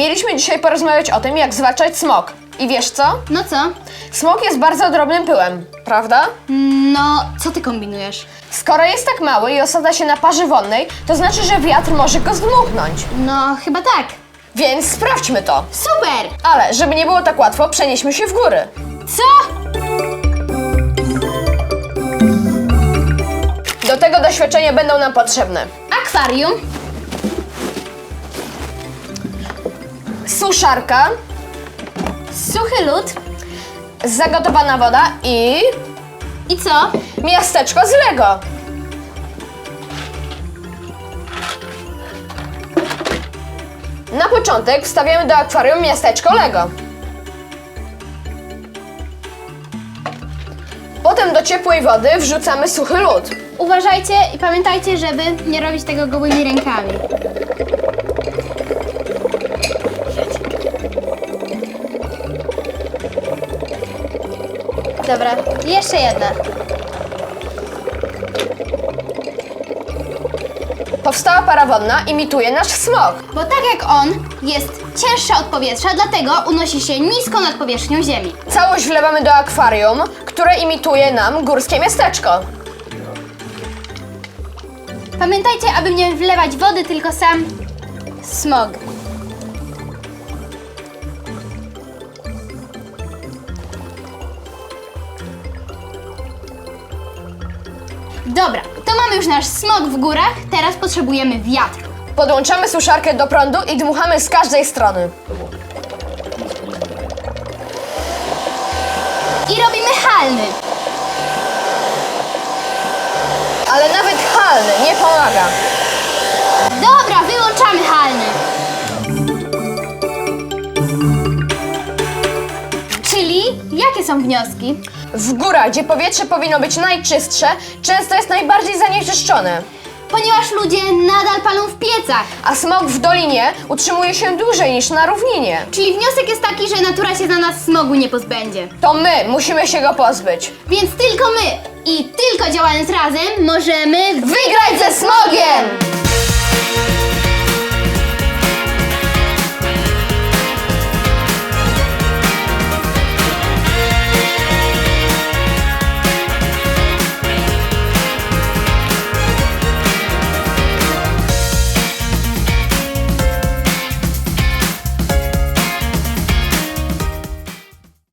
Mieliśmy dzisiaj porozmawiać o tym, jak zwalczać smog. I wiesz co? No co? Smog jest bardzo drobnym pyłem, prawda? No, co ty kombinujesz? Skoro jest tak mały i osadza się na parze wonnej, to znaczy, że wiatr może go zdmuchnąć. No, chyba tak. Więc sprawdźmy to. Super! Ale żeby nie było tak łatwo, przenieśmy się w góry. Co? Do tego doświadczenia będą nam potrzebne Akwarium? Suszarka, Suchy lód? zagotowana woda i I co? miasteczko z Lego. Na początek wstawiamy do akwarium miasteczko Lego. Potem do ciepłej wody wrzucamy suchy lód. Uważajcie i pamiętajcie, żeby nie robić tego gołymi rękami. Dobra, jeszcze jedna. Powstała para wodna imituje nasz smog. Bo tak jak on jest cięższa od powietrza, dlatego unosi się nisko nad powierzchnią Ziemi. Całość wlewamy do akwarium, które imituje nam górskie miasteczko. Pamiętajcie, aby nie wlewać wody, tylko sam smog. Dobra, to mamy już nasz smog w górach, teraz potrzebujemy wiatru. Podłączamy suszarkę do prądu i dmuchamy z każdej strony. I robimy halny. Ale nawet halny nie pomaga. Jakie są wnioski? W górach, gdzie powietrze powinno być najczystsze, często jest najbardziej zanieczyszczone. Ponieważ ludzie nadal palą w piecach. A smog w dolinie utrzymuje się dłużej niż na równinie. Czyli wniosek jest taki, że natura się za nas smogu nie pozbędzie. To my musimy się go pozbyć. Więc tylko my i tylko działając razem możemy Wygrać ze smogiem!